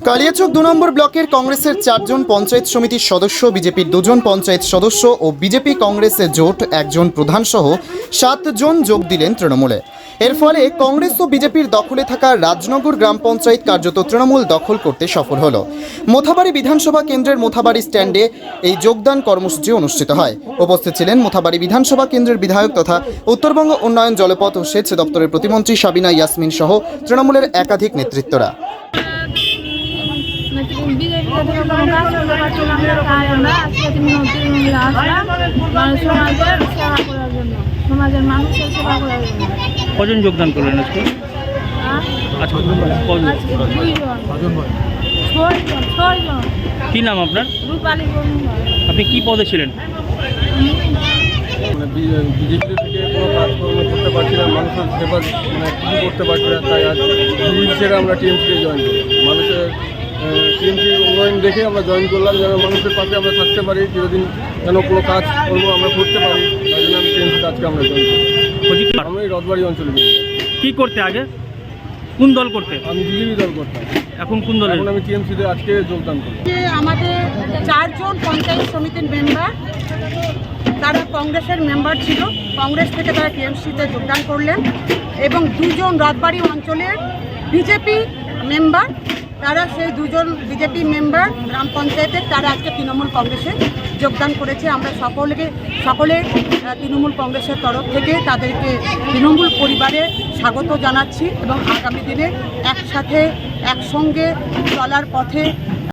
কালিয়াচক দু নম্বর ব্লকের কংগ্রেসের চারজন পঞ্চায়েত সমিতির সদস্য, বিজেপির দুজন পঞ্চায়েত সদস্য ও বিজেপি কংগ্রেসের জোট একজন প্রধান সহ সাতজন যোগ দিলেন তৃণমূলে। এর ফলে কংগ্রেস ও বিজেপির দখলে থাকা রাজনগর গ্রাম পঞ্চায়েত কার্যত তৃণমূল দখল করতে সফল হল। মোথাবাড়ি বিধানসভা কেন্দ্রের মোথাবাড়ি স্ট্যান্ডে এই যোগদান কর্মসূচি অনুষ্ঠিত হয়। উপস্থিত ছিলেন মোথাবাড়ি বিধানসভা কেন্দ্রের বিধায়ক তথা উত্তরবঙ্গ উন্নয়ন জলপথ ও সেচ দপ্তরের প্রতিমন্ত্রী সাবিনা ইয়াসমিন সহ তৃণমূলের একাধিক নেতৃত্বরা। বিজেপি থেকে কোনো কাজ করতে পারছিলাম না তাই আমরা আজকে তৃণমূল আসলাম সমাজের সেবা করার জন্য সমাজের মানুষের সেবা করার জন্য কজন যোগদান করলেন আজকে ছয়জন। কি নাম আপনার? আপনি কি পদে ছিলেন? মানে বিজেপি থেকে কোনো কাজকর্ম করতে পারছি না মানুষের সেবা মানে কিছু করতে পারছি না তাই আজ আমরা টিএমসিতে জয়েন করি মানুষের টিএমসি উন্নয়ন দেখে আমরা জয়েন করলাম যেন মানুষের পাশে আমরা থাকতে পারি চিরদিন যেন কোনো কাজ কর্ম আমরা করতে পারি তাই জন্য আমি টিএমসিতে আজকে আমরা জয়েন করি আমি রথবাড়ি অঞ্চলে কি করতে আগে? কোন দল করতে? আমি বিজেপি দল করতাম। এখন কোন দল এখন আমি টিএমসিতে আজকে যোগদান করি যে আমাদের চারজন পঞ্চায়েত সমিতির মেম্বার তারা কংগ্রেসের মেম্বার ছিল। কংগ্রেস থেকে তারা টিএমসিতে যোগদান করলেন। এবং দুজন রাজবাড়ি অঞ্চলের বিজেপি মেম্বার, তারা সেই দুজন বিজেপি মেম্বার গ্রাম পঞ্চায়েতের, তারা আজকে তৃণমূল কংগ্রেসে যোগদান করেছে। আমরা সকলকে, সকলে তৃণমূল কংগ্রেসের তরফ থেকে তাদেরকে তৃণমূল পরিবারে স্বাগত জানাচ্ছি এবং আগামী দিনে একসাথে, একসঙ্গে চলার পথে